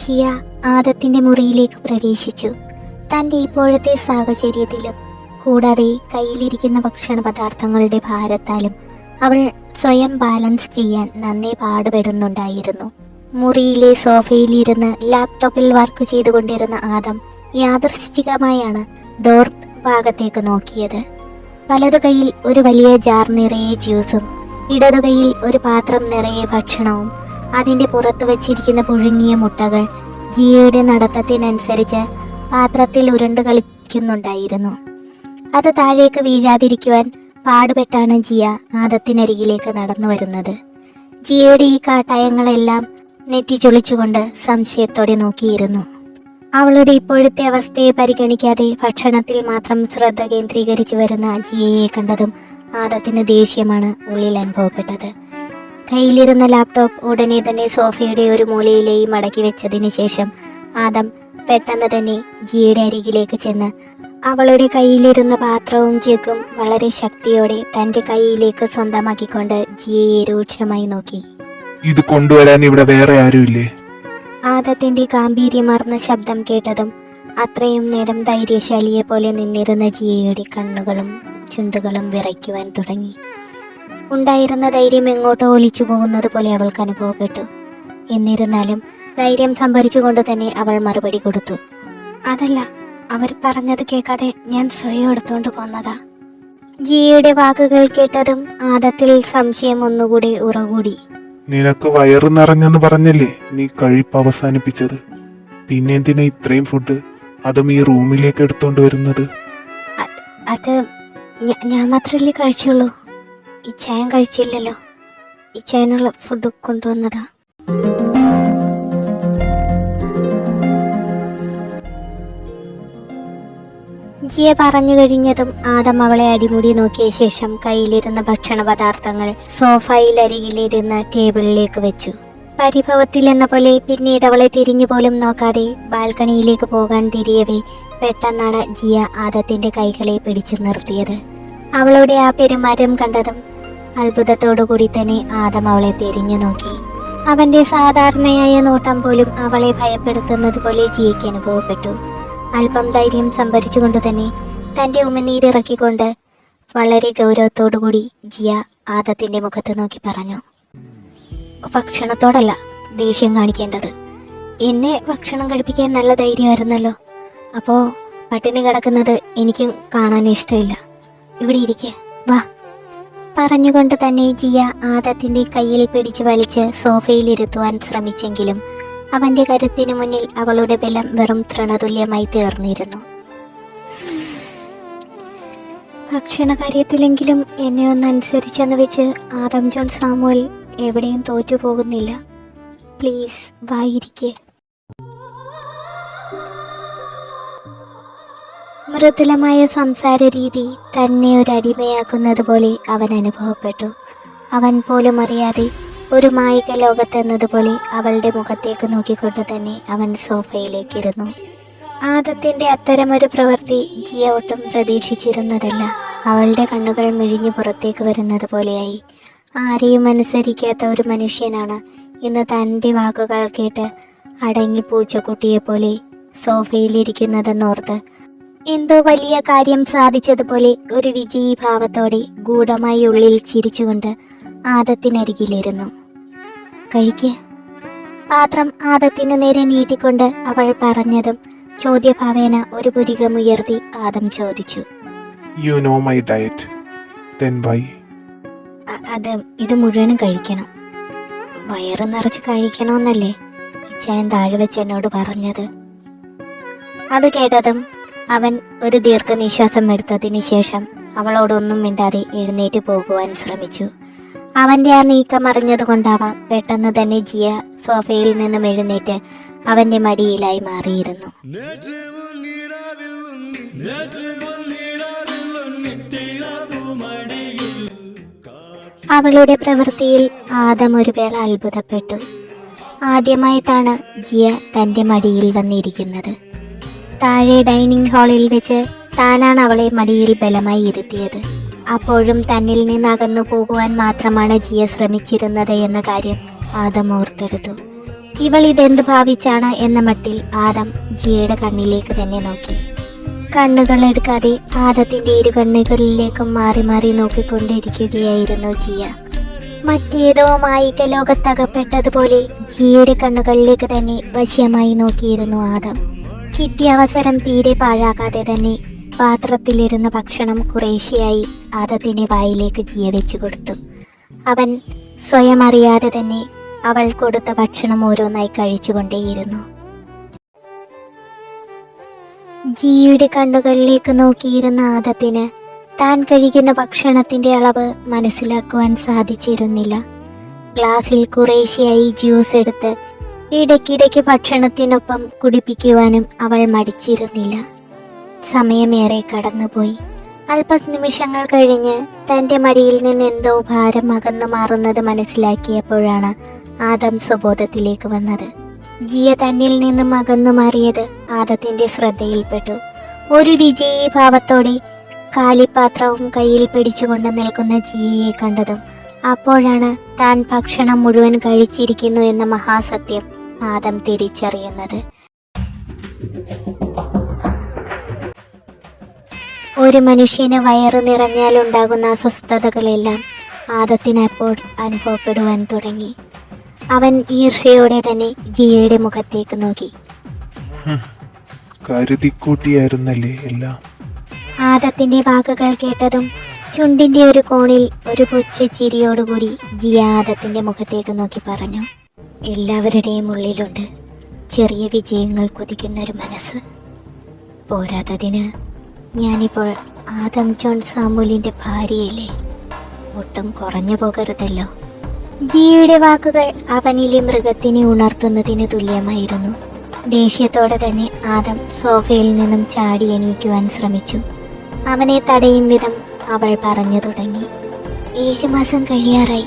ജിയ ആദത്തിന്റെ മുറിയിലേക്ക് പ്രവേശിച്ചു. തന്റെ ഇപ്പോഴത്തെ സാഹചര്യത്തിലും കൂടാതെ കയ്യിലിരിക്കുന്ന ഭക്ഷണ പദാർത്ഥങ്ങളുടെ ഭാരത്താലും അവൾ സ്വയം ബാലൻസ് ചെയ്യാൻ നന്നേ പാടുപെടുന്നുണ്ടായിരുന്നു. മുറിയിലെ സോഫയിലിരുന്ന് ലാപ്ടോപ്പിൽ വർക്ക് ചെയ്തുകൊണ്ടിരുന്ന ആദം യാദൃശ്ചികമായാണ് ഡോർ ഭാഗത്തേക്ക് നോക്കിയത്. വലതു കൈയിൽ ഒരു വലിയ ജാർ നിറയെ ജ്യൂസും ഇടതു കൈയിൽ ഒരു പാത്രം നിറയെ ഭക്ഷണവും അതിന്റെ പുറത്ത് വച്ചിരിക്കുന്ന പുഴുങ്ങിയ മുട്ടകൾ ജിയയുടെ നടത്തത്തിനനുസരിച്ച് പാത്രത്തിൽ ഉരുണ്ട് കളിക്കുന്നുണ്ടായിരുന്നു. അത് താഴേക്ക് വീഴാതിരിക്കുവാൻ പാടുപെട്ടാണ് ജിയ നാദത്തിനരികിലേക്ക് നടന്നു വരുന്നത്. ജിയയുടെ ഈ കാട്ടായങ്ങളെല്ലാം നെറ്റി ചൊളിച്ചുകൊണ്ട് സംശയത്തോടെ നോക്കിയിരുന്നു. അവളുടെ ഇപ്പോഴത്തെ അവസ്ഥയെ പരിഗണിക്കാതെ ഭക്ഷണത്തിൽ മാത്രം ശ്രദ്ധ കേന്ദ്രീകരിച്ചു വരുന്ന ജിയയെ കണ്ടതും ആദത്തിന് ദേഷ്യമാണ് ഉള്ളിൽ അനുഭവപ്പെട്ടത്. കയ്യിലിരുന്ന ലാപ്ടോപ്പ് ഉടനെ തന്നെ സോഫയുടെ ഒരു മൂലയിലേയും മടക്കി വെച്ചതിന് ശേഷം ആദം പെട്ടെന്ന് തന്നെ ജിയുടെ അരികിലേക്ക് ചെന്ന് അവളുടെ കയ്യിലിരുന്ന പാത്രവും ജഗും വളരെ ശക്തിയോടെ തന്റെ കയ്യിലേക്ക് സ്വന്തമാക്കിക്കൊണ്ട് ജിയെ രൂക്ഷമായി നോക്കി. ഇത് കൊണ്ടുവരാൻ ഇവിടെ വേറെ ആരുമില്ലേ? ആദത്തിന്റെ ഗാംഭീര്യമാർന്ന ശബ്ദം കേട്ടതും അത്രയും നേരം ധൈര്യശാലിയെ പോലെ നിന്നിരുന്ന ജിയയുടെ കണ്ണുകളും ചുണ്ടുകളും വിറയ്ക്കുവാൻ തുടങ്ങി. ഉണ്ടായിരുന്ന ധൈര്യം എങ്ങോട്ടോ ഒലിച്ചു പോകുന്നത് പോലെ അവൾക്ക് അനുഭവപ്പെട്ടു. എന്നിരുന്നാലും ധൈര്യം സംഭരിച്ചുകൊണ്ട് തന്നെ അവൾ മറുപടി കൊടുത്തു. അതല്ല അവർ പറഞ്ഞത് കേൾക്കാതെ ഞാൻ സ്വയം എടുത്തുകൊണ്ട് പോന്നതാ. ജിയയുടെ വാക്കുകൾ കേട്ടതും ആദത്തിൽ സംശയം ഒന്നുകൂടി ഉറകൂടി. നിനക്ക് വയറ് നിറഞ്ഞെന്ന് പറഞ്ഞല്ലേ നീ കഴിപ്പ് അവസാനിപ്പിച്ചത്? പിന്നെ എന്തിനാ ഇത്രയും ഫുഡ് അതും ഈ റൂമിലേക്ക് എടുത്തോണ്ട് വരുന്നത്? അത് ഞാൻ മാത്രമല്ലേ കഴിച്ചുള്ളൂ. ഈ ചായം കഴിച്ചില്ലല്ലോ. ഈ ചായനുള്ള ഫുഡ് കൊണ്ടുവന്നതാ. ജിയ പറഞ്ഞു കഴിഞ്ഞതും ആദം അവളെ അടിമുടി നോക്കിയ ശേഷം കയ്യിലിരുന്ന ഭക്ഷണ പദാർത്ഥങ്ങൾ സോഫയിൽ അരികിലിരുന്ന ടേബിളിലേക്ക് വെച്ചു. പരിഭവത്തിൽ എന്ന പോലെ പിന്നീട് അവളെ തിരിഞ്ഞു പോലും നോക്കാതെ ബാൽക്കണിയിലേക്ക് പോകാൻ തിരിയവേ പെട്ടെന്നാണ് ജിയ ആദത്തിന്റെ കൈകളെ പിടിച്ചു നിർത്തിയത്. അവളുടെ ആ പെരുമാറ്റം കണ്ടതും അത്ഭുതത്തോടു കൂടി തന്നെ ആദം അവളെ തിരിഞ്ഞു നോക്കി. അവന്റെ സാധാരണയായ നോട്ടം പോലും അവളെ ഭയപ്പെടുത്തുന്നത് പോലെ ജിയയ്ക്ക് അനുഭവപ്പെട്ടു. അല്പം ധൈര്യം സംഭരിച്ചുകൊണ്ട് തന്നെ തന്റെ ഉമ്മനീരിറക്കിക്കൊണ്ട് വളരെ ഗൗരവത്തോടുകൂടി ജിയ ആദത്തിന്റെ മുഖത്ത് നോക്കി പറഞ്ഞു. ഭക്ഷണത്തോടല്ല ദേഷ്യം കാണിക്കേണ്ടത്. എന്നെ ഭക്ഷണം കഴിപ്പിക്കാൻ നല്ല ധൈര്യമായിരുന്നല്ലോ. അപ്പോ പട്ടിണി കിടക്കുന്നത് എനിക്കും കാണാൻ ഇഷ്ടമില്ല. ഇവിടെ ഇരിക്കേ. വാ. പറഞ്ഞുകൊണ്ട് തന്നെ ജിയ ആദത്തിന്റെ കയ്യിൽ പിടിച്ചു വലിച്ച് സോഫയിലിരുത്തുവാൻ ശ്രമിച്ചെങ്കിലും അവന്റെ കരുത്തിനു മുന്നിൽ അവളുടെ ബലം വെറും തൃണതുല്യമായി തീർന്നിരുന്നു. ഭക്ഷണ കാര്യത്തിലെങ്കിലും എന്നെ ഒന്ന് അനുസരിച്ചെന്ന് വെച്ച് ആദം ജോൺ സാമുവൽ എവിടെയും തോറ്റുപോകുന്നില്ല. പ്ലീസ് വായിരിക്കേ മൃദുലമായ സംസാര രീതി തന്നെ ഒരു അടിമയാക്കുന്നത് പോലെ അവൻ അനുഭവപ്പെട്ടു. അവൻ പോലും അറിയാതെ ഒരു മായിക ലോകത്തെന്നതുപോലെ അവളുടെ മുഖത്തേക്ക് നോക്കിക്കൊണ്ട് തന്നെ അവൻ സോഫയിലേക്കിരുന്നു. ആദത്തിന്റെ അത്തരമൊരു പ്രവൃത്തി ജിയ ഒട്ടും പ്രതീക്ഷിച്ചിരുന്നതല്ല. അവളുടെ കണ്ണുകൾ മിഴിഞ്ഞു പുറത്തേക്ക് വരുന്നത് പോലെയായി. ആരെയും അനുസരിക്കാത്ത ഒരു മനുഷ്യനാണ് ഇന്ന് തന്റെ വാക്കുകൾ കേട്ട് അടങ്ങി പൂച്ചക്കുട്ടിയെ പോലെ സോഫയിലിരിക്കുന്നതെന്നോർത്ത് എന്തോ വലിയ കാര്യം സാധിച്ചതുപോലെ ഒരു വിജയീഭാവത്തോടെ ഗൂഢമായി ഉള്ളിൽ ചിരിച്ചുകൊണ്ട് ആദത്തിനരികിലിരുന്നു. കഴിക്ക്. പാത്രം ആദത്തിനു നേരെ നീട്ടിക്കൊണ്ട് അവൾ പറഞ്ഞതും ചോദ്യഭാവേന ഒരു പുരികമുയർത്തി ആദം ചോദിച്ചു. You know my diet then why "അ- അത് ഇത് മുഴുവനും കഴിക്കണം. വയറ് നിറച്ച് കഴിക്കണമെന്നല്ലേ? ചേൻ താഴെ വെച്ച് എന്നോട് പറഞ്ഞത്. അത് കേട്ടതും അവൻ ഒരു ദീർഘനിശ്വാസം എടുത്തതിന് ശേഷം അവളോടൊന്നും മിണ്ടാതെ എഴുന്നേറ്റ് പോകുവാൻ ശ്രമിച്ചു. അവന്റെ ആ നീക്കം അറിഞ്ഞതുകൊണ്ടാവാം പെട്ടെന്ന് തന്നെ ജിയ സോഫയിൽ നിന്നും എഴുന്നേറ്റ് അവന്റെ മടിയിലായി മാറിയിരുന്നു. അവളുടെ പ്രവൃത്തിയിൽ ആദം ഒരു വേള അത്ഭുതപ്പെട്ടു. ആദ്യമായിട്ടാണ് ജിയ തന്റെ മടിയിൽ വന്നിരിക്കുന്നത്. താഴെ ഡൈനിങ് ഹാളിൽ വെച്ച് താനാണ് അവളെ മടിയിൽ ബലമായി ഇരുത്തിയത്. അപ്പോഴും തന്നിൽ നിന്ന് അകന്നു പോകുവാൻ മാത്രമാണ് ജിയ ശ്രമിച്ചിരുന്നത് എന്ന കാര്യം ആദം ഓർത്തെടുത്തു. ഇവൾ ഇതെന്ത് ഭാവിച്ചാണ് എന്ന മട്ടിൽ ആദം ജിയയുടെ കണ്ണിലേക്ക് തന്നെ നോക്കി. കണ്ണുകൾ എടുക്കാതെ ആദത്തിന്റെ ഇരു കണ്ണുകളിലേക്കും മാറി മാറി നോക്കിക്കൊണ്ടിരിക്കുകയായിരുന്നു ജിയ. മറ്റേതോ മായിക ലോകത്തകപ്പെട്ടതുപോലെ ജിയയുടെ കണ്ണുകളിലേക്ക് തന്നെ വശ്യമായി നോക്കിയിരുന്നു ആദം. കിട്ടിയ അവസരം തീരെ പാഴാക്കാതെ തന്നെ പാത്രത്തിലിരുന്ന ഭക്ഷണം കുറേശ്ശെയായി ആദത്തിന്റെ വായിലേക്ക് ജിയ വെച്ചു കൊടുത്തു. അവൻ സ്വയം അറിയാതെ തന്നെ അവൾ കൊടുത്ത ഭക്ഷണം ഓരോന്നായി കഴിച്ചുകൊണ്ടേയിരുന്നു. ജിയുടെ കണ്ണുകളിലേക്ക് നോക്കിയിരുന്ന ആദത്തിന് താൻ കഴിക്കുന്ന ഭക്ഷണത്തിന്റെ അളവ് മനസ്സിലാക്കുവാൻ സാധിച്ചിരുന്നില്ല. ഗ്ലാസ്സിൽ കുറേശ്ശെയായി ജ്യൂസ് എടുത്ത് ഇടയ്ക്കിടയ്ക്ക് ഭക്ഷണത്തിനൊപ്പം കുടിപ്പിക്കുവാനും അവൾ മടിച്ചിരുന്നില്ല. സമയമേറെ കടന്നുപോയി. അല്പ നിമിഷങ്ങൾ കഴിഞ്ഞ് തന്റെ മടിയിൽ നിന്ന് എന്തോ ഭാരം അകന്നു മാറുന്നത് മനസ്സിലാക്കിയപ്പോഴാണ് ആദം സ്വബോധത്തിലേക്ക് വന്നത്. ജിയ തന്നിൽ നിന്നും അകന്നു മാറിയത് ആദത്തിന്റെ ശ്രദ്ധയിൽപ്പെട്ടു. ഒരു വിജയീ ഭാവത്തോടെ കാലിപ്പാത്രവും കയ്യിൽ പിടിച്ചുകൊണ്ട് നിൽക്കുന്ന ജിയയെ കണ്ടതും അപ്പോഴാണ് താൻ ഭക്ഷണം മുഴുവൻ കഴിച്ചിരിക്കുന്നു എന്ന മഹാസത്യം ആദം തിരിച്ചറിയുന്നത്. ഒരു മനുഷ്യന് വയറ് നിറഞ്ഞാൽ ഉണ്ടാകുന്ന അസ്വസ്ഥതകളെല്ലാം ആദത്തിനപ്പോൾ അനുഭവപ്പെടുവാൻ തുടങ്ങി. അവൻ ഈർഷയോടെ തന്നെ ജിയയുടെ മുഖത്തേക്ക് നോക്കി. കരുതിക്കൂട്ടിയായിരുന്നല്ലേ എല്ലാം? ആദത്തിന്റെ വാക്കുകൾ കേട്ടതും ചുണ്ടിന്റെ ഒരു കോണിൽ ഒരു കൊച്ചു ചിരിയോടുകൂടി ജിയ ആദത്തിന്റെ മുഖത്തേക്ക് നോക്കി പറഞ്ഞു. എല്ലാവരുടെയും ഉള്ളിലുണ്ട് ചെറിയ വിജയങ്ങൾ കൊതിക്കുന്ന ഒരു മനസ്സ്. പോരാത്തതിന് ഞാനിപ്പോൾ ആദം ജോൺ സാമൂലിന്റെ ഭാര്യയല്ലേ? ഒട്ടും കുറഞ്ഞു പോകരുതല്ലോ. ജിയുടെ വാക്കുകൾ അവനിലെ മൃഗത്തിനെ ഉണർത്തുന്നതിന് തുല്യമായിരുന്നു. ദേഷ്യത്തോടെ തന്നെ ആദം സോഫയിൽ നിന്നും ചാടി എണീക്കുവാൻ ശ്രമിച്ചു. അവനെ തടയും വിധം അവൾ പറഞ്ഞു തുടങ്ങി. ഏഴു മാസം കഴിയാറായി.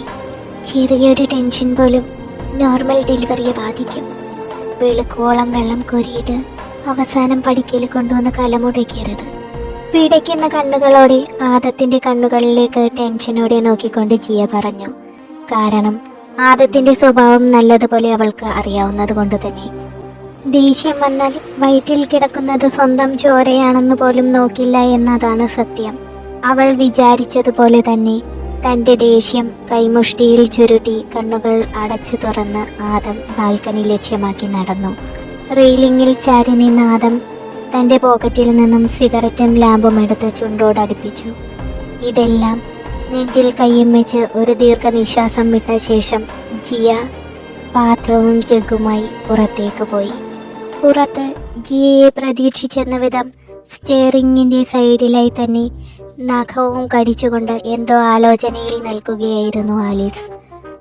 ചെറിയൊരു ടെൻഷൻ പോലും നോർമൽ ഡെലിവറിയെ ബാധിക്കും. വെളുക്കോളം വെള്ളം കോരിയിട്ട് അവസാനം പഠിക്കൽ കൊണ്ടുവന്ന് കലമുടയ്ക്കരുത് പിടയ്ക്കുന്ന കണ്ണുകളോടെ ആദത്തിന്റെ കണ്ണുകളിലേക്ക് ടെൻഷനോടെ നോക്കിക്കൊണ്ട് ജിയ പറഞ്ഞു. കാരണം ആദത്തിന്റെ സ്വഭാവം നല്ലതുപോലെ അവൾക്ക് അറിയാവുന്നത് കൊണ്ട് തന്നെ. ദേഷ്യം വന്നാൽ വയറ്റിൽ കിടക്കുന്നത് സ്വന്തം ചോരയാണെന്ന് പോലും നോക്കില്ല എന്നതാണ് സത്യം. അവൾ വിചാരിച്ചതുപോലെ തന്നെ തന്റെ ദേഷ്യം കൈമുഷ്ടിയിൽ ചുരുട്ടി കണ്ണുകൾ അടച്ചു തുറന്ന് ആദം ബാൽക്കണി ലക്ഷ്യമാക്കി നടന്നു. റെയിലിംഗിൽ ചാരി നിന്ന ആദം തന്റെ പോക്കറ്റിൽ നിന്നും സിഗരറ്റും ലാമ്പും എടുത്ത് ചുണ്ടോടടുപ്പിച്ചു ഇതെല്ലാം നെഞ്ചിൽ കയ്യും വെച്ച് ഒരു ദീർഘനിശ്വാസം വിട്ട ശേഷം ജിയ പാത്രവും ജഗ്ഗുമായി പുറത്തേക്ക് പോയി. പുറത്ത് ജിയയെ പ്രതീക്ഷിച്ചെന്ന വിധം സ്റ്റെയറിങ്ങിന്റെ സൈഡിലായി തന്നെ നഖവും കടിച്ചുകൊണ്ട് എന്തോ ആലോചനയിൽ നിൽക്കുകയായിരുന്നു ആലീസ്.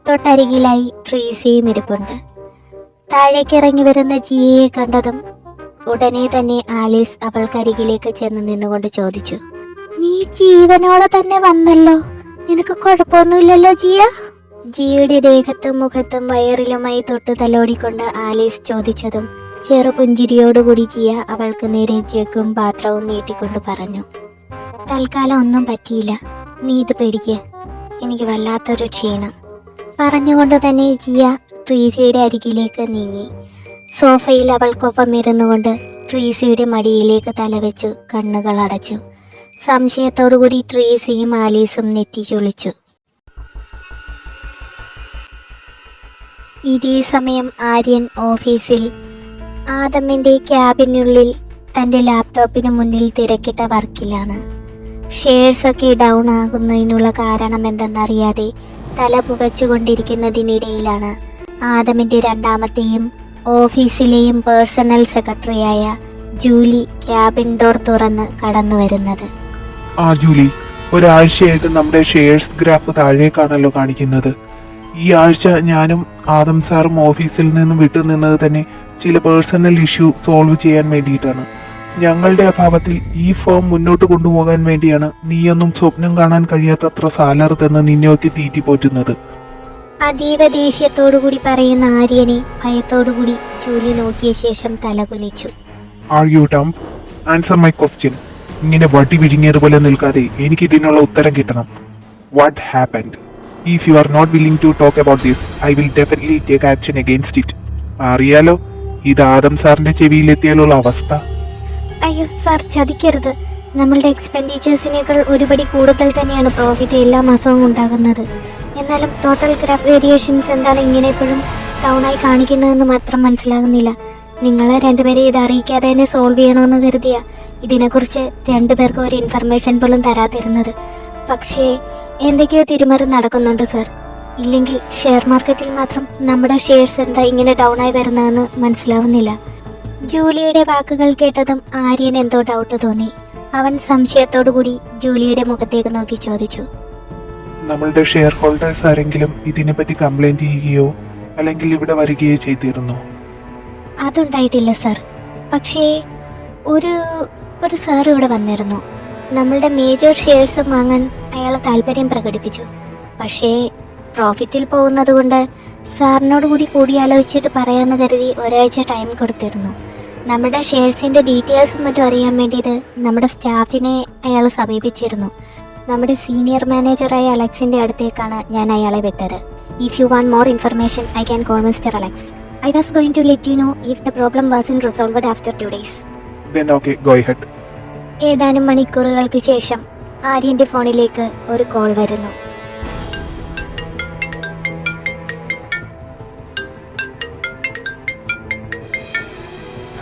തൊട്ടരികിലായി ട്രീസിയും ഇരിപ്പുണ്ട്. താഴേക്കിറങ്ങി വരുന്ന ജിയയെ കണ്ടതും ഉടനെ തന്നെ ആലീസ് അവൾക്കരികിലേക്ക് ചെന്ന് നിന്നുകൊണ്ട് ചോദിച്ചു നീ ജീവനോടെ തന്നെ വന്നല്ലോ? നിനക്ക് കുഴപ്പമൊന്നുമില്ലല്ലോ ജിയ? ജിയുടെ ദേഹത്തും മുഖത്തും വയറിലുമായി തൊട്ട് തലോടിക്കൊണ്ട് ആലീസ് ചോദിച്ചതും ചെറുപുഞ്ചിരിയോടുകൂടി ജിയ അവൾക്ക് നേരെ ജഗ്ഗും പാത്രവും നീട്ടിക്കൊണ്ട് പറഞ്ഞു തൽക്കാലം ഒന്നും പറ്റിയില്ല. നീ ഇത് പേടിക്ക്. എനിക്ക് വല്ലാത്തൊരു ക്ഷീണം. പറഞ്ഞുകൊണ്ട് തന്നെ ജിയ ട്രീസിയുടെ അരികിലേക്ക് നീങ്ങി. സോഫയിൽ അവൾക്കൊപ്പം ഇരുന്നുകൊണ്ട് ട്രീസിയുടെ മടിയിലേക്ക് തലവെച്ചു കണ്ണുകൾ അടച്ചു. സംശയത്തോടുകൂടി ട്രീസിയും ആലീസും നെറ്റി ചൊളിച്ചു. ഇതേ സമയം ആര്യൻ ഓഫീസിൽ ആദമിന്റെ ക്യാബിനുള്ളിൽ തന്റെ ലാപ്ടോപ്പിന് മുന്നിൽ തിരക്കിട്ട വർക്കിലാണ്. ഷെയർസ് ഒക്കെ ഡൗൺ ആകുന്നതിനുള്ള കാരണം എന്തെന്നറിയാതെ തല പുകച്ചുകൊണ്ടിരിക്കുന്നതിനിടയിലാണ്. ആദമിന്റെ രണ്ടാമത്തെയും ഓഫീസിലെയും പേഴ്സണൽ സെക്രട്ടറിയായ ജൂലി ക്യാബിൻ ഡോർ തുറന്ന് കടന്നു വരുന്നത്. ആ ജൂലി ഒരാഴ്ചയായിട്ട് നമ്മുടെ ഷെയർസ് ഗ്രാഫ് താഴേക്കാണല്ലോ കാണിക്കുന്നത്. ഈ ആഴ്ച ഞാനും ആദം സാറും ഓഫീസിൽ നിന്നും വിട്ടുനിന്നത് തന്നെ ചില പേഴ്സണൽ ഇഷ്യൂ സോൾവ് ചെയ്യാൻ വേണ്ടിയിട്ടാണ്. ഞങ്ങളുടെ അഭാവത്തിൽ ഈ ഫോം മുന്നോട്ട് കൊണ്ടുപോകാൻ വേണ്ടിയാണ് നീയൊന്നും സ്വപ്നം കാണാൻ കഴിയാത്തത്ര സാലറി തന്ന് നിന്നെയൊക്കെ തീറ്റിപ്പോറ്റുന്നത് അതീവ ദേഷ്യത്തോടുകൂടി പറയുന്ന ആര്യനെ ഭയത്തോടുകൂടി ജൂലി നോക്കിയ ശേഷം തലകുലിച്ചു are you answer my question ഇങ്ങനെ വടി വിഴുങ്ങിയതുപോലെ നിൽക്കാതെ എനിക്ക് ഇതിനുള്ള ഉത്തരം കിട്ടണം. What happened if you are not willing to talk about this I will definitely take action against it അറിയാലോ? ഇത് ആദം സാറിന്റെ ചെവിയിലെത്തിയാലുള്ള അവസ്ഥ. അയ്യോ സാർ ചതിക്കരുത്. നമ്മളുടെ എക്സ്പെൻഡിച്ചേഴ്സിനേക്കാൾ ഒരുപടി കൂടുതൽ തന്നെയാണ് പ്രോഫിറ്റ് എല്ലാ മാസവും ഉണ്ടാകുന്നത്. എന്നാലും ടോട്ടൽ ഗ്രാഫ് വേരിയേഷൻസ് എന്താണ് ഇങ്ങനെ എപ്പോഴും ആയി കാണിക്കുന്നതെന്ന് മാത്രം മനസ്സിലാകുന്നില്ല. നിങ്ങളെ രണ്ടുപേരെ ഇത് അറിയിക്കാതെ തന്നെ സോൾവ് ചെയ്യണമെന്ന് കരുതിയ ഇതിനെക്കുറിച്ച് രണ്ടുപേർക്കും ഒരു ഇൻഫർമേഷൻ പോലും തരാതിരുന്നത്. പക്ഷേ എന്തൊക്കെയോ തിരിമറി നടക്കുന്നുണ്ട് സർ ഇല്ലെങ്കിൽ ഷെയർ മാർക്കറ്റിൽ മാത്രം നമ്മുടെ ഷെയർസ് എന്താ ഇങ്ങനെ ഡൗൺ ആയി വരുന്നതെന്ന് മനസ്സിലാവുന്നില്ല. ജൂലിയുടെ വാക്കുകൾ കേട്ടതും ആര്യൻ എന്തോ ഡൗട്ട് തോന്നി. അവൻ സംശയത്തോടുകൂടി ജൂലിയുടെ മുഖത്തേക്ക് നോക്കി ചോദിച്ചു. നമ്മളുടെ ഷെയർ ഹോൾഡേഴ്സ് ആരെങ്കിലും ഇതിനെപ്പറ്റി കംപ്ലൈന്റ് ചെയ്യുകയോ അല്ലെങ്കിൽ ഇവിടെ വരികയോ ചെയ്തിരുന്നു? അതുണ്ടായിട്ടില്ല സർ പക്ഷേ ഒരു ഒരു സാർ ഇവിടെ വന്നിരുന്നു. നമ്മളുടെ മേജർ ഷെയർസ് വാങ്ങാൻ അയാളെ താല്പര്യം പ്രകടിപ്പിച്ചു. പക്ഷേ പ്രോഫിറ്റിൽ പോകുന്നത് കൊണ്ട് സാറിനോട് കൂടി കൂടിയാലോചിച്ചിട്ട് പറയാമെന്ന് കരുതി ഒരാഴ്ച ടൈം കൊടുത്തിരുന്നു. നമ്മുടെ ഷെയർസിന്റെ ഡീറ്റെയിൽസ് മറ്റും അറിയാൻ വേണ്ടിയിട്ട് നമ്മുടെ സ്റ്റാഫിനെ അയാൾ സമീപിച്ചിരുന്നു. നമ്മുടെ സീനിയർ മാനേജറായ അലക്സിന്റെ അടുത്തേക്കാണ് ഞാൻ അയാളെ വിട്ടത്. If you want more information I can call mister Alex I was going to let you know if the problem was in resolved after two days ഏതാനും മണിക്കൂറുകൾക്ക് ശേഷം ആര്യന്റെ ഫോണിലേക്ക് ഒരു കോൾ വരുന്നു.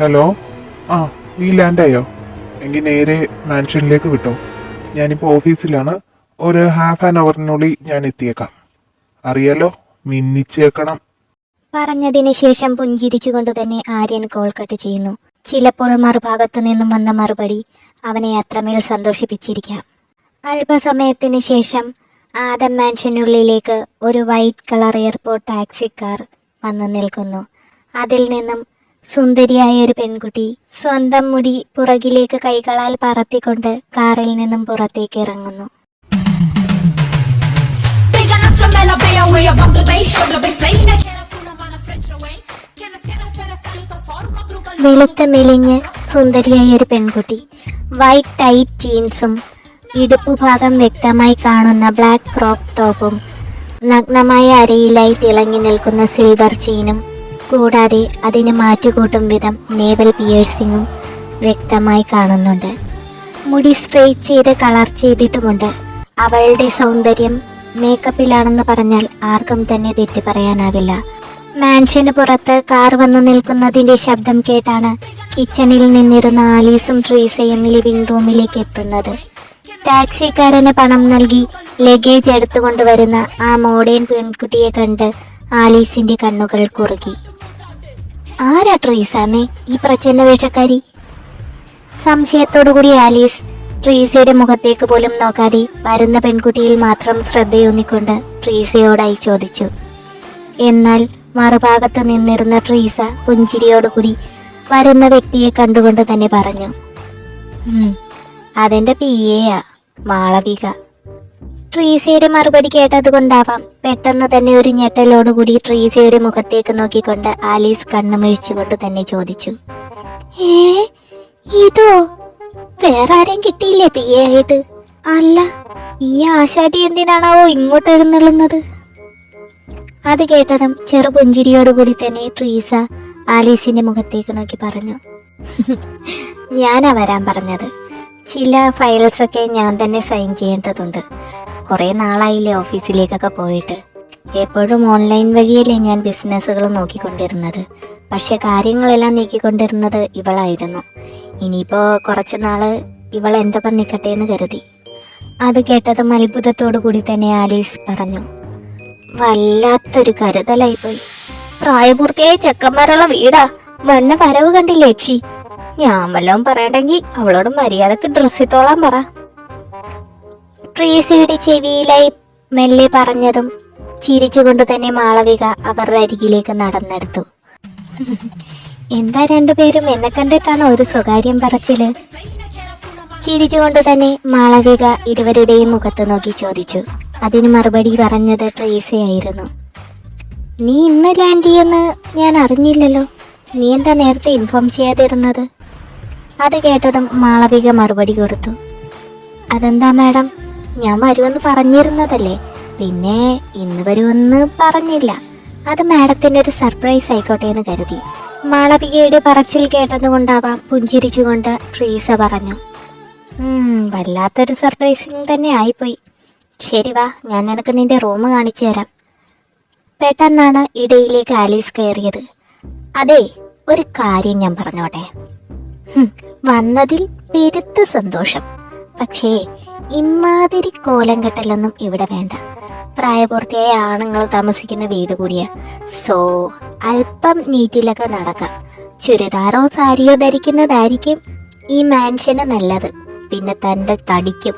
ഹലോ? ആ നീ ലാൻഡായോ? എങ്കിൽ നേരെ മാൻഷനിലേക്ക് വിട്ടോ. ഞാനിപ്പോൾ ഓഫീസിലാണ്. ഒരു ഹാഫ് ആൻ അവറിനുള്ളിൽ ഞാൻ എത്തിയേക്കാം. അറിയാലോ മിന്നിച്ചേക്കണം. പറഞ്ഞതിന് ശേഷം പുഞ്ചിരിച്ചുകൊണ്ട് തന്നെ ആര്യൻ കോൾ കട്ട് ചെയ്യുന്നു. ചിലപ്പോൾ മറുഭാഗത്തു നിന്നും വന്ന മറുപടി അവനെ അത്രമേൽ സന്തോഷിപ്പിച്ചിരിക്കാം. അല്പസമയത്തിന് ശേഷം ആദം മാൻഷനുള്ളിലേക്ക് ഒരു white colour airport taxi car വന്നു നിൽക്കുന്നു. അതിൽ നിന്നും സുന്ദരിയായ ഒരു പെൺകുട്ടി സ്വന്തം മുടി പുറകിലേക്ക് കൈകളാൽ പറത്തിക്കൊണ്ട് കാറിൽ നിന്നും പുറത്തേക്ക് ഇറങ്ങുന്നു. വെളുത്ത മെലിഞ്ഞ് സുന്ദരിയായ ഒരു പെൺകുട്ടി. വൈറ്റ് ടൈറ്റ് ജീൻസും ഇടുപ്പു ഭാഗം വ്യക്തമായി കാണുന്ന ബ്ലാക്ക് ക്രോപ്പ് ടോപ്പും നഗ്നമായ അരയിലായി തിളങ്ങി നിൽക്കുന്ന സിൽവർ ചെയിനും കൂടാതെ അതിന് മാറ്റുകൂട്ടും വിധം നേവൽ പിയേഴ്സിങ്ങും വ്യക്തമായി കാണുന്നുണ്ട്. മുടി സ്ട്രെയിറ്റ് ചെയ്ത് കളർ ചെയ്തിട്ടുമുണ്ട്. അവളുടെ സൗന്ദര്യം മേക്കപ്പിലാണെന്ന് പറഞ്ഞാൽ ആർക്കും തന്നെ തെറ്റ് പറയാനാവില്ല. മാൻഷന് പുറത്ത് കാർ വന്നു നിൽക്കുന്നതിന്റെ ശബ്ദം കേട്ടാണ് കിച്ചണിൽ നിന്നിരുന്ന ആലീസും ട്രീസയും ലിവിംഗ് റൂമിലേക്ക് എത്തുന്നത്. ടാക്സിക്കാരന് പണം നൽകി ലഗേജ് എടുത്തുകൊണ്ടുവരുന്ന ആ മോഡേൺ പെൺകുട്ടിയെ കണ്ട് ആലീസിന്റെ കണ്ണുകൾ കുറുകി. ആരാ ട്രീസാമേ ഈ പ്രച്ഛന്ന വേഷക്കാരി സംശയത്തോടുകൂടി ആലീസ് ട്രീസയുടെ മുഖത്തേക്ക് പോലും നോക്കാതെ വരുന്ന പെൺകുട്ടിയിൽ മാത്രം ശ്രദ്ധയൂന്നിക്കൊണ്ട് ട്രീസയോടായി ചോദിച്ചു. എന്നാൽ മറുഭാഗത്ത് നിന്നിരുന്ന ട്രീസ പുഞ്ചിരിയോടുകൂടി വരുന്ന വ്യക്തിയെ കണ്ടുകൊണ്ട് തന്നെ പറഞ്ഞു. അതെന്റെ പി എയാ മാളവിക. ട്രീസയുടെ മറുപടി കേട്ടതുകൊണ്ടാവാം. പെട്ടെന്ന് തന്നെ ഒരു ഞെട്ടലോടുകൂടി ട്രീസയുടെ മുഖത്തേക്ക് നോക്കിക്കൊണ്ട് ആലീസ് കണ്ണുമിഴിച്ചുകൊണ്ട് തന്നെ ചോദിച്ചു. ഏ ഇതോ? വേറെ ആരെയും കിട്ടിയില്ലേ പി എ ആയിട്ട്? അല്ല ഈ ആശാടി എന്തിനാണാവോ ഇങ്ങോട്ട് എഴുന്നള്ളുന്നത്? അത് കേട്ടതും ചെറു പുഞ്ചിരിയോടുകൂടി തന്നെ ട്രീസ ആലീസിന്റെ മുഖത്തേക്ക് നോക്കി പറഞ്ഞു. ഞാനാ വരാൻ പറഞ്ഞത്. ചില ഫയൽസൊക്കെ ഞാൻ തന്നെ സൈൻ ചെയ്യേണ്ടതുണ്ട്. കുറേ നാളായില്ലേ ഓഫീസിലേക്കൊക്കെ പോയിട്ട്. എപ്പോഴും ഓൺലൈൻ വഴിയല്ലേ ഞാൻ ബിസിനസ്സുകൾ നോക്കിക്കൊണ്ടിരുന്നത്. പക്ഷെ കാര്യങ്ങളെല്ലാം നീക്കിക്കൊണ്ടിരുന്നത് ഇവളായിരുന്നു. ഇനിയിപ്പോൾ കുറച്ച് നാൾ ഇവൾ ഒപ്പം നിൽക്കട്ടെ എന്ന് കരുതി. അത് കേട്ടതും അത്ഭുതത്തോടു കൂടി തന്നെ ആലീസ് പറഞ്ഞു വല്ലാത്തൊരു കരുതലായി പോയി പ്രായപൂർത്തിയായ ചെക്കന്മാരുള്ള വീടാ. വന്ന വരവ് കണ്ടില്ലേ യക്ഷി? ഞാൻ വല്ലതും പറയണ്ടെങ്കിൽ അവളോട് മര്യാദയ്ക്ക് ഡ്രസ്സിട്ടോളാൻ പറ. ട്രീസയുടെ ചെവിയിലായി മെല്ലെ പറഞ്ഞതും ചിരിച്ചുകൊണ്ട് തന്നെ മാളവിക അവരുടെ അരികിലേക്ക് നടന്നെടുത്തു. എന്താ രണ്ടുപേരും എന്നെ കണ്ടിട്ടാണ് ഒരു സ്വകാര്യം പറച്ചിൽ? ചിരിച്ചുകൊണ്ട് തന്നെ മാളവിക ഇരുവരുടെയും മുഖത്ത് നോക്കി ചോദിച്ചു. അതിന് മറുപടി പറഞ്ഞത് ട്രേസയായിരുന്നു നീ ഇന്ന് ലാൻഡ് ചെയ്യുമെന്ന് ഞാൻ അറിഞ്ഞില്ലല്ലോ. നീ എന്താ നേരത്തെ ഇൻഫോം ചെയ്യാതിരുന്നത്? അത് കേട്ടതും മാളവിക മറുപടി കൊടുത്തു. അതെന്താ മാഡം? ഞാൻ വരുമെന്ന് പറഞ്ഞിരുന്നതല്ലേ? പിന്നെ ഇന്ന് വരുമെന്ന് പറഞ്ഞില്ല. അത് മാഡത്തിന്റെ ഒരു സർപ്രൈസ് ആയിക്കോട്ടെ എന്ന് കരുതി. മാളവികയുടെ പറച്ചിൽ കേട്ടതുകൊണ്ടാവാം പുഞ്ചിരിച്ചുകൊണ്ട് ട്രീസ പറഞ്ഞു. "ഉം, വല്ലാത്തൊരു സർപ്രൈസിങ് തന്നെ ആയിപ്പോയി. ശരി വാ ഞാൻ നിനക്ക് നിന്റെ റൂം കാണിച്ചു തരാം. പെട്ടെന്നാണ് ഇടയിലേക്ക് ആലീസ് കയറിയത്. അതെ ഒരു കാര്യം ഞാൻ പറഞ്ഞോട്ടെ. വന്നതിൽ പെരുത്ത സന്തോഷം. പക്ഷേ ഇമാതിരി കോലം കെട്ടലൊന്നും ഇവിടെ വേണ്ട. പ്രായപൂർത്തിയായ ആണുങ്ങൾ താമസിക്കുന്ന വീട് കൂടിയാ. സോ അല്പം നീറ്റിലൊക്കെ നടക്കാം. ചുരിദാറോ സാരിയോ ധരിക്കുന്നതായിരിക്കും ഈ മാൻഷന് നല്ലത്. പിന്നെ തന്റെ തടിക്കും.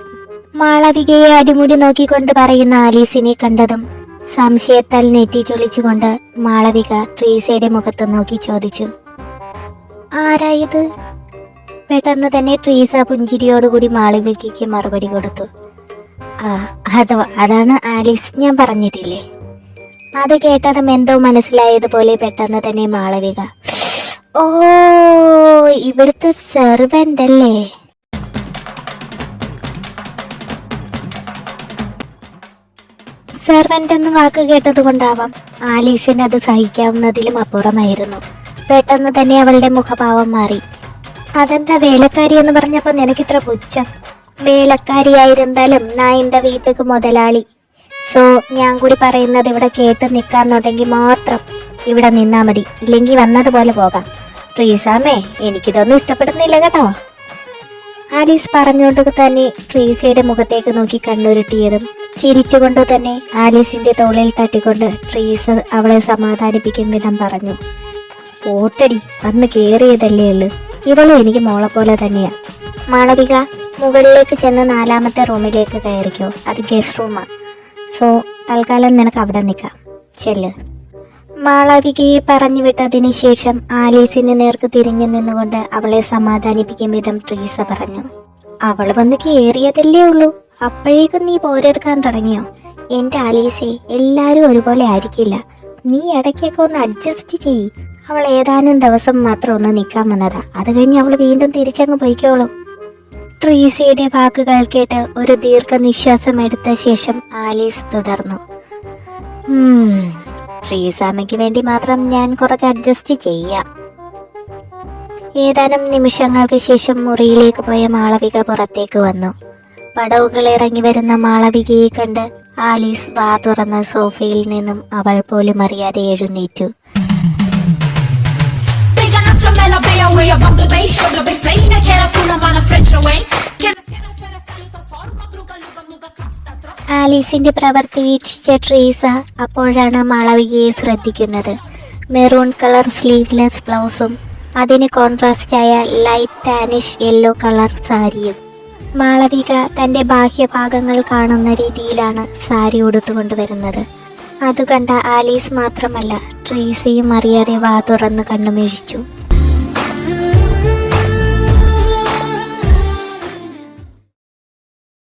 മാളവികയെ അടിമുടി നോക്കിക്കൊണ്ട് പറയുന്ന ആലീസിനെ കണ്ടതും സംശയത്താൽ നെറ്റി ചൊളിച്ചുകൊണ്ട് മാളവിക ട്രീസയുടെ മുഖത്ത് നോക്കി ചോദിച്ചു ആരായത് പെട്ടെന്ന് തന്നെ ട്രീസ പുഞ്ചിരിയോടുകൂടി മാളികയ്ക്ക് മറുപടി കൊടുത്തു. ആ അതോ അതാണ് ആലീസ് ഞാൻ പറഞ്ഞിട്ടില്ലേ? അത് കേട്ടതും എന്തോ മനസ്സിലായതുപോലെ പെട്ടെന്ന് തന്നെ മാളവിക ഓ ഇവിടുത്തെ സെർവന്റ് അല്ലേ സെർവന്റ് എന്ന് വാക്ക് കേട്ടത് കൊണ്ടാവാം ആലീസിന് അത് സഹിക്കാവുന്നതിലും അപ്പുറമായിരുന്നു. പെട്ടെന്ന് തന്നെ അവളുടെ മുഖഭാവം മാറി. അതെന്താ വേലക്കാരി എന്ന് പറഞ്ഞപ്പോ നിനക്കിത്ര പുച്ഛം? വേലക്കാരിയായിരുന്നാലും നായിന്റെ വീട്ടുക്ക് മുതലാളി. സോ ഞാൻ കൂടി പറയുന്നത് ഇവിടെ കേട്ട് നിൽക്കാന്നുണ്ടെങ്കിൽ മാത്രം ഇവിടെ നിന്നാ മതി. ഇല്ലെങ്കിൽ വന്നതുപോലെ പോകാം. ട്രീസാമേ എനിക്കിതൊന്നും ഇഷ്ടപ്പെടുന്നില്ല കേട്ടോ. ആലീസ് പറഞ്ഞുകൊണ്ട് തന്നെ ട്രീസയുടെ മുഖത്തേക്ക് നോക്കി കണ്ണുരുട്ടിയതും ചിരിച്ചുകൊണ്ട് തന്നെ ആലീസിന്റെ തോളിൽ തട്ടിക്കൊണ്ട് ട്രീസ് അവളെ സമാധാനിപ്പിക്കും വിധം പറഞ്ഞു. പോട്ടടി വന്ന് കേറിയതല്ലേ ഉള്ളു. ഇവളും എനിക്ക് മോളെ പോലെ തന്നെയാ. മാളവിക മുകളിലേക്ക് ചെന്ന് നാലാമത്തെ റൂമിലേക്ക് കയറിക്കോ. അത് ഗസ്റ്റ് റൂമാ സോ തൽക്കാലം നിനക്ക് അവിടെ നിൽക്കാം. ചെല്ല്. മാളവികയെ പറഞ്ഞു വിട്ടതിന് ശേഷം ആലീസിന് നേർക്ക് തിരിഞ്ഞു നിന്നുകൊണ്ട് അവളെ സമാധാനിപ്പിക്കും വിധം ട്രീസ പറഞ്ഞു. അവൾ വന്ന് കയറിയതല്ലേ ഉള്ളൂ. അപ്പോഴേക്കും നീ പോരെടുക്കാൻ തുടങ്ങിയോ? എന്റെ ആലീസെ എല്ലാരും ഒരുപോലെ ആയിരിക്കില്ല. നീ ഇടയ്ക്കൊക്കെ ഒന്ന് അഡ്ജസ്റ്റ് ചെയ്യ്. അവൾ ഏതാനും ദിവസം മാത്രം ഒന്ന് നിൽക്കാൻ വന്നതാ. അത് കഴിഞ്ഞ് അവൾ വീണ്ടും തിരിച്ചങ്ങ് പോയിക്കോളും. ട്രീസിയുടെ വാക്കുകൾ കേട്ട് ഒരു ദീർഘനിശ്വാസം എടുത്ത ശേഷം ആലീസ് തുടർന്നു. "ഉം, ട്രീസാമയ്ക്ക് വേണ്ടി മാത്രം ഞാൻ കുറച്ച് അഡ്ജസ്റ്റ് ചെയ്യാം. ഏതാനും നിമിഷങ്ങൾക്ക് ശേഷം മുറിയിലേക്ക് പോയ മാളവിക പുറത്തേക്ക് വന്നു. പടവുകൾ ഇറങ്ങി വരുന്ന മാളവികയെ കണ്ട് ആലീസ് വാ തുറന്ന സോഫയിൽ നിന്നും അവൾ പോലും അറിയാതെ എഴുന്നേറ്റു. Mellanben io bando bei bass Sugar bass Ne che era full man a French away Che skära för att forma ആലീസിന്റെ പ്രവൃത്തി വീക്ഷിച്ച ട്രീസ അപ്പോഴാണ് മാളവികയെ ശ്രദ്ധിക്കുന്നത്. മെറൂൺ കളർ സ്ലീവ്ലെസ് ബ്ലൗസും അതിന് കോൺട്രാസ്റ്റായ ലൈറ്റ് ടാനിഷ് യെല്ലോ കളർ സാരിയും. മാളവിക തന്റെ ബാഹ്യഭാഗങ്ങൾ കാണുന്ന രീതിയിലാണ് സാരി ഉടുത്തുകൊണ്ടുവരുന്നത് അത് കണ്ട ആലീസ് മാത്രമല്ല ട്രീസയും അറിയാതെ വാ തുറന്ന് കണ്ണുമിഴിച്ചു.